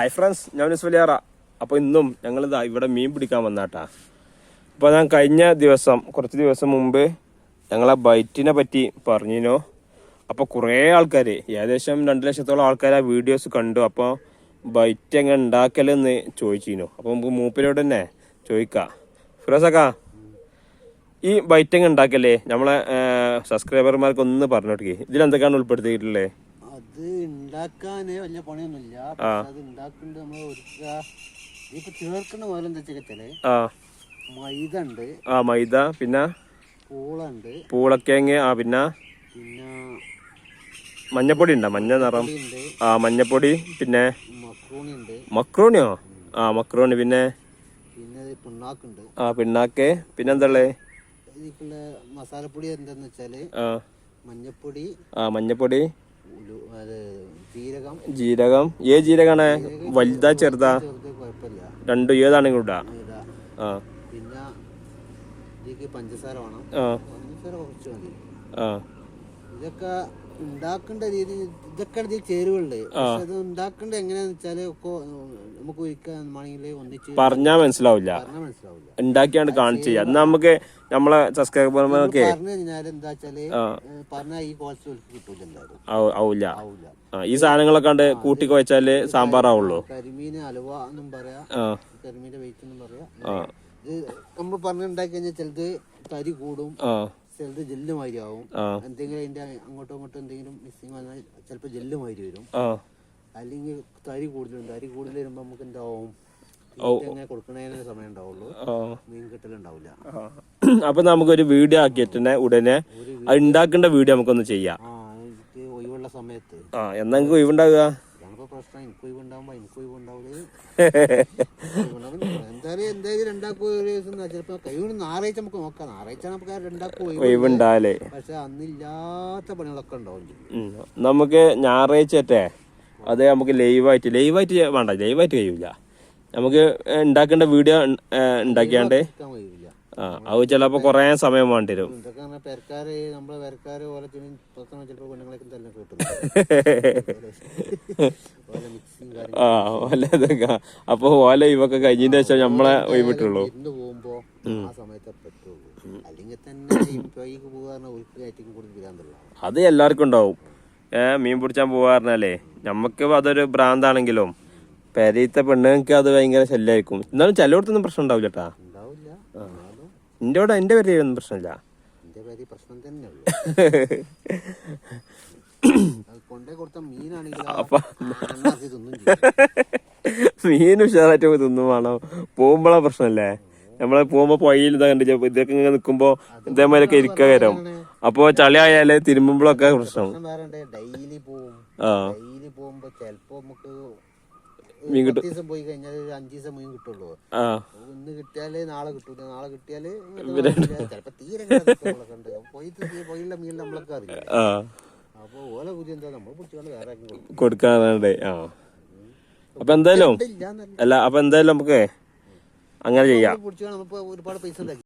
Hi friends ഞാൻ വലിയാറ. അപ്പോൾ ഇന്നും ഞങ്ങളിതാ ഇവിടെ മീൻ പിടിക്കാൻ വന്നാട്ടാ. അപ്പോൾ ഞാൻ കഴിഞ്ഞ ദിവസം കുറച്ച് ദിവസം മുമ്പ് ഞങ്ങളെ ബൈറ്റിനെ പറ്റി പറഞ്ഞിനോ. അപ്പോൾ കുറേ ആൾക്കാർ ഏകദേശം രണ്ട് ലക്ഷത്തോളം ആൾക്കാർ ആ വീഡിയോസ് കണ്ടു. അപ്പോൾ ബൈറ്റ് എങ്ങനെ ഉണ്ടാക്കലെന്ന് ചോദിച്ചിനു. അപ്പോൾ നമുക്ക് മൂപ്പിലോട്ട് തന്നെ ചോദിക്കാം. ഫിറോസക്കാ ഈ ബൈറ്റ് എങ്ങനെ ഉണ്ടാക്കല്ലേ നമ്മളെ സബ്സ്ക്രൈബർമാർക്ക് ഒന്ന് പറഞ്ഞോട്ടേ. ഇതിലെന്തൊക്കെയാണ് ഉൾപ്പെടുത്തിയിട്ടുള്ളത് ഉണ്ടാക്കാന് വലിയ പണിയൊന്നുമില്ല അത് ഉണ്ടാക്കുന്നുണ്ട് നമ്മൾ ഒരുക്കുക ഇപ്പൊ ചേർക്കുന്ന പോലെ എന്താ വെച്ചാൽ മൈദ ഉണ്ട് ആ മൈദ പിന്നെ? പൂളുണ്ട്. പൂളക്കേങ്ങ ആ പിന്നെ? പിന്നെ മഞ്ഞപ്പൊടി ഉണ്ടോ മഞ്ഞ നിറം. ആ മഞ്ഞപ്പൊടി പിന്നെ? മക്രോണിയോ? ആ മക്രോണി പിന്നെ? ആ പിണ്ണാക്ക്. പിന്നെ എന്താ മസാലപ്പൊടി എന്താന്ന് വെച്ചാൽ ആ. മഞ്ഞപ്പൊടി. ആ മഞ്ഞപ്പൊടി. ജീരകം. ഏ ജീരകാണ്? വലുതാ ചെറുതാ? രണ്ടു ഏതാണ് ഏതാണെങ്കിലും ഇടാ. ആ. പഞ്ചസാര വേണം. ആ. ഇതൊക്കെ ഉണ്ടാക്കേണ്ട രീതി ഇതൊക്കെ ഇതിൽ ചേരുവുണ്ട് പക്ഷെ അത് ഉണ്ടാക്കേണ്ട എങ്ങനെയാന്ന് വെച്ചാൽ ഒക്കെ നമുക്ക് ഒരിക്കൽ ഒന്നിച്ച് പറഞ്ഞാ മനസ്സിലാവില്ല. പറഞ്ഞാൽ മനസ്സിലാവില്ല. ഉണ്ടാക്കിയാണ് കാണിച്ചു എന്നാ നമുക്ക് നമ്മളെ സബ്സ്ക്രൈബർമാർക്ക് പറഞ്ഞു കഴിഞ്ഞാൽ എന്താ വെച്ചാൽ ആ. പറഞ്ഞാൽ ഈ കിട്ടൂല ഈ സാധനങ്ങളൊക്കെ കണ്ട് കൂട്ടി കുഴച്ചാൽ സാമ്പാർ ആവുള്ളൂ. കരിമീന് അലുവ എന്നും പറയാ. കരിമീന്റെ വെയിറ്റ് എന്നും പറയാ. ഇത് നമ്മൾ പറഞ്ഞുണ്ടാക്കി കഴിഞ്ഞാൽ ചിലത് തരി കൂടും. ചിലത് ജെല്ല് മാതിരി ആവും. എന്തെങ്കിലും അതിന്റെ അങ്ങോട്ടും ഇങ്ങോട്ടും എന്തെങ്കിലും മിസ്സിങ് വന്നാൽ ചിലപ്പോൾ ജെല്ല് മാതിരി വരും. അല്ലെങ്കിൽ തരി കൂടുതലുണ്ട് തരി കൂടുതൽ വരുമ്പോൾ നമുക്ക് എന്താവും? അപ്പൊ നമുക്കൊരു വീഡിയോ ആക്കിയിട്ട് തന്നെ ഉടനെ ഉണ്ടാക്കേണ്ട വീഡിയോ നമുക്കൊന്ന് ചെയ്യാം. ഒഴിവുള്ള സമയത്ത്. ആ എന്നാ നിങ്ങൾക്ക് ഒഴിവുണ്ടാകുക അതാണിപ്പോ പ്രശ്നം. എനിക്ക് ഒഴിവ് ഉണ്ടാവുമ്പോ എനിക്ക് ഒഴിവ് ഉണ്ടാവില്ല എന്തായാലും എന്തായാലും രണ്ടാക്കും ഒരു ദിവസം ചിലപ്പോ കഴിവ് ഞായറാഴ്ച നമുക്ക് നോക്കാം. ഞായറാഴ്ച നമുക്ക് രണ്ടാക്കും ഒഴിവ് ഒഴിവുണ്ടാവല്ലേ പക്ഷെ അന്നില്ലാത്ത പണികളൊക്കെ ഉണ്ടാവും ചെയ്യും. ഉം. നമുക്ക് ഞായറാഴ്ചത്തെ അത് നമുക്ക് ലൈവായിട്ട് ലൈവായിട്ട് വേണ്ട ലൈവായിട്ട് കഴിയൂല. നമുക്ക് ഉണ്ടാക്കേണ്ട വീഡിയോ ഉണ്ടാക്കിയാണ്ട് ആ അത് ചിലപ്പോ കൊറേ സമയം വേണ്ടി വരും ഇതൊക്കെ പറഞ്ഞാൽ പെരക്കാര് നമ്മളെ പെരക്കാര് ഓലെ ചിലപ്പോൾ ചിലപ്പോൾ പെണ്ണുങ്ങളൊക്കെ തന്നെ കിട്ടും. ഓലെ മിക്സിങ് കാര്യം ആ ഓല ഇതൊക്കെ. അപ്പൊ ഓല ഇവൊക്കെ കഴിഞ്ഞതിന്റെ ശേഷം നമ്മളെ ഒഴിവിട്ടുള്ളൂ ഇരുന്ന് പോകുമ്പോ ആ സമയത്തെ പറ്റുള്ളൂ അല്ലെങ്കിൽ തന്നെ ഇപ്പോഴേക്ക് പോകാറ് ഒരു കയറ്റിക്കും കൂടുതൽ വരാന്തല്ല അത് എല്ലാവർക്കും ഉണ്ടാവും. ഏ മീൻ പിടിച്ചാൻ പോവാറല്ലേ നമുക്ക് അതൊരു ഭ്രാന്താണെങ്കിലും പെരീത്തെ പെണ്ണുങ്ങൾക്ക് അത് ഭയങ്കര ശല്യമായിരിക്കും എന്നാലും ചിലയിടത്തൊന്നും പ്രശ്നം ഉണ്ടാവില്ല കേട്ടാ എന്റെ ഇവിടെ എന്റെ പ്രശ്നമില്ല. എന്റെ പേര് പ്രശ്നം തന്നെ ഉള്ളൂ കൊണ്ടേ കൊടുത്ത മീനാണെങ്കിൽ. മീൻ ഉഷാറായിട്ട് പോയി തിന്നും വേണം. പോകുമ്പോഴാ പ്രശ്നമല്ലേ? നമ്മളെ പോകുമ്പോ പുഴയിൽ ഇതാ കണ്ടു ഇതൊക്കെ ഇങ്ങനെ നിക്കുമ്പോ ഇതേമാതിരി ഒക്കെ ഇരിക്കാൻ വരും. അപ്പൊ ചളി ആയാൽ തിരുമ്പുമ്പോഴൊക്കെ പ്രശ്നം. ഡെയിലി പോകും ആ. ഡെയിലി പോകുമ്പോ ചെലപ്പോ നമുക്ക് മീൻ കിട്ടും. ദിവസം പോയി കഴിഞ്ഞാൽ ഒരു അഞ്ചു ദിവസം മീൻ കിട്ടുള്ളൂ. ആ. ഇന്ന് കിട്ടിയാൽ നാളെ കിട്ടൂല നാളെ കിട്ടിയാൽ ചിലപ്പോ തീരെ കിട്ടാത്തതൊക്കെ ഉണ്ട് പോയി പോയില്ല മീൻ നമ്മളൊക്കെ അറിയില്ല? ആ. അപ്പൊ ഓല പുതിയ എന്താ? നമ്മൾ പിടിച്ചുകൊണ്ട് വേറെ ആക്കി കൊടുക്കും. കൊടുക്കാറുണ്ട് ആ. അപ്പൊ എന്തായാലും ഇല്ലാന്നല്ല അല്ല അപ്പൊ എന്തായാലും നമുക്ക് അങ്ങനെ ചെയ്യാം. പിടിച്ചുകൊണ്ട് നമ്മളിപ്പോ ഒരുപാട് പൈസ ഉണ്ടാക്കി.